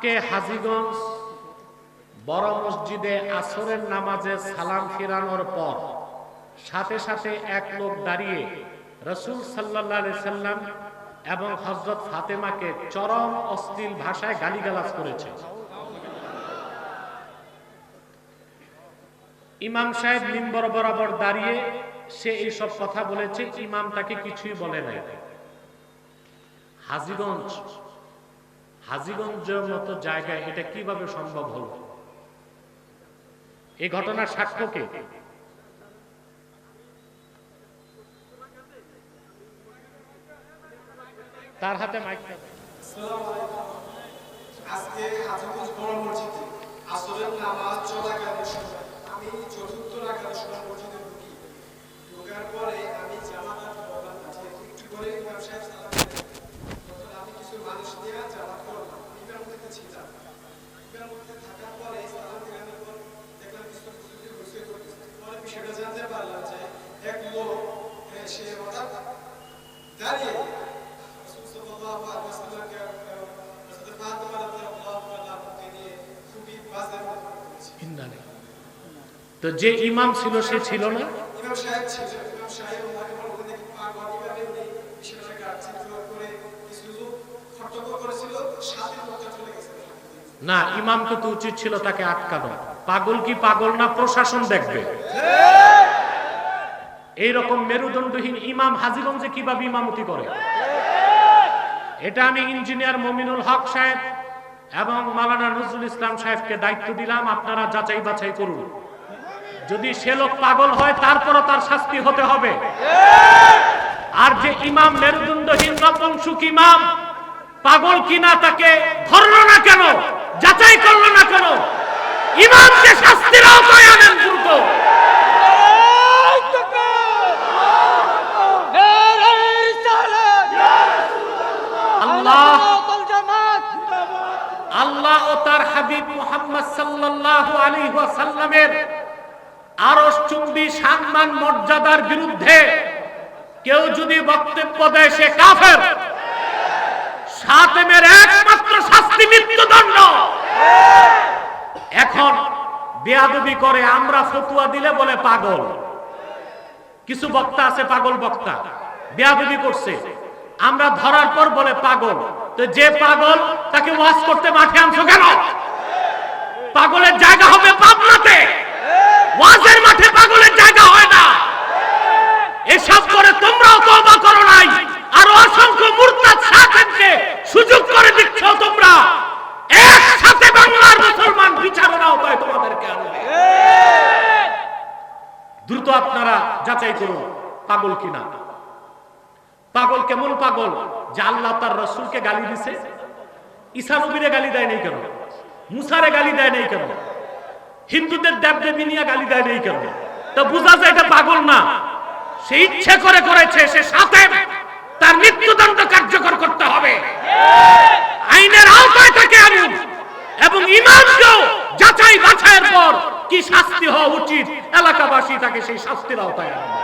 আজকে হাজিগঞ্জ বড় মসজিদে আসরের নামাজে সালাম ফিরানোর পর সাথে সাথে এক লোক দাঁড়িয়ে রসুল সাল্লাহ সাল্লাম এবং হজরত ফাতেমাকে চরম অশ্লীল ভাষায় গালিগালাজ করেছে। ইমাম সাহেব মিম্বর বরাবর দাঁড়িয়ে সে এইসব কথা বলেছে, ইমাম তাকে কিছুই বলে নাই। হাজিগঞ্জ হাজিগঞ্জের মতো জায়গায় এটা কীভাবে সম্ভব হলো? এই ঘটনার সাক্ষ্যকে তার হাতে মাইক আজকে হাজিগঞ্জ সময় আমি চতুর্থ রাখার সময় মসজিদে ঢুকি ঢোকার পরে আমি জামাত বললাম যে একটু করে ইমাম সাহেব সালাম দিলেন। তখন আমি কিছু মানুষ নিয়ে জামাত করলাম ইমার মধ্যে ছিলাম ইমার মধ্যে থাকার পরে সালাম দিলামের পর দেখলাম কিছু কিছু রসুই করতেছে পরে বিষয়টা জানতে পারলাম যে এক লোক নিয়ে খুবই বাজে কথা বলেছে। তো যে ইমাম ছিল সে ছিল না? ইমাম সাহেব ছিল। ইমাম সাহেব ওনাকে বলতে দেখি পাগল কীভাবে উনি বিষয়টাকে আর্চিত করে কিছু লোক করেছিল সাথে লোকটা চলে গেছে। না ইমামকে তো উচিত ছিল তাকে আটকানো। পাগল কি পাগল না প্রশাসন দেখবে? এইরকম মেরুদণ্ডহীন ইমাম হাজিগঞ্জে কীভাবে ইমামতি করে? এটা আমি ইঞ্জিনিয়ার মমিনুল হক সাহেব এবং মালানা নজরুল ইসলাম সাহেবকে দায়িত্ব দিলাম, আপনারা যাচাই বাছাই করুন। যদি সে লোক পাগল হয়, তারপরও তার শাস্তি হতে হবে। আর যে ইমাম মেরুদণ্ডহীন, নপংসুক ইমাম, পাগল কিনা তাকে ধরলো না কেন? যাচাই করল না কেন? ইমামকে শাস্তির আওতায় আনেন দ্রুত আল্লাহ আল্লাহ ও তার হাবিব মুহাম্মদ সাল্লাল্লাহু আলাইহি ওয়াসাল্লামের আরশ চুম্বি সম্মান মর্যাদার বিরুদ্ধে কেউ যদি বক্তব্য দেয় সে কাফের। সাতেমের একমাত্র শাস্তি মৃত্যুদণ্ড। এখন বেয়াদবি করে আমরা ফতুয়া দিলে বলে পাগল। কিছু বক্তা আছে পাগল বক্তা, বেয়াদবি করছে। আমরা ধরার পর বলে পাগল। তো যে পাগল তাকে ওয়াজ করতে মাঠে আনছো কেন? পাগলের জায়গা হবে পাবনাতে। ওয়াজের মাঠে পাগলের জায়গা হয় না। এসব করে তোমরাও তওবা করো নাই। আর অসংখ্য মুরতাদ সাথেকে সুযোগ করে দিচ্ছ তোমরা। একসাথে বাংলার মুসলমান বিচারের আওতায় তোমাদেরকে আনবে। দ্রুত আপনারা যাচাই করুন, পাগল কিনা। পাগল কেমন পাগল? যে আল্লাহ তার রসুলকে গালি দিছে। ঈসা নবীরে গালি দেয় নেই কেন? মুসারে গালি দেয় নেই কেন? হিন্দুদের দেব দেবী নিয়ে গালি দেয় নেই কেন? তা বোঝা যায় এটা পাগল না। সে ইচ্ছে করে করেছে, সে সাথে তার মৃত্যুদণ্ড কার্যকর করতে হবে। আইনের আওতায় তাকে আনুন এবং ইমামকেও যাচাই বাছাইয়ের পর কি শাস্তি হওয়া উচিত? এলাকাবাসী তাকে সেই শাস্তির আওতায় আনবে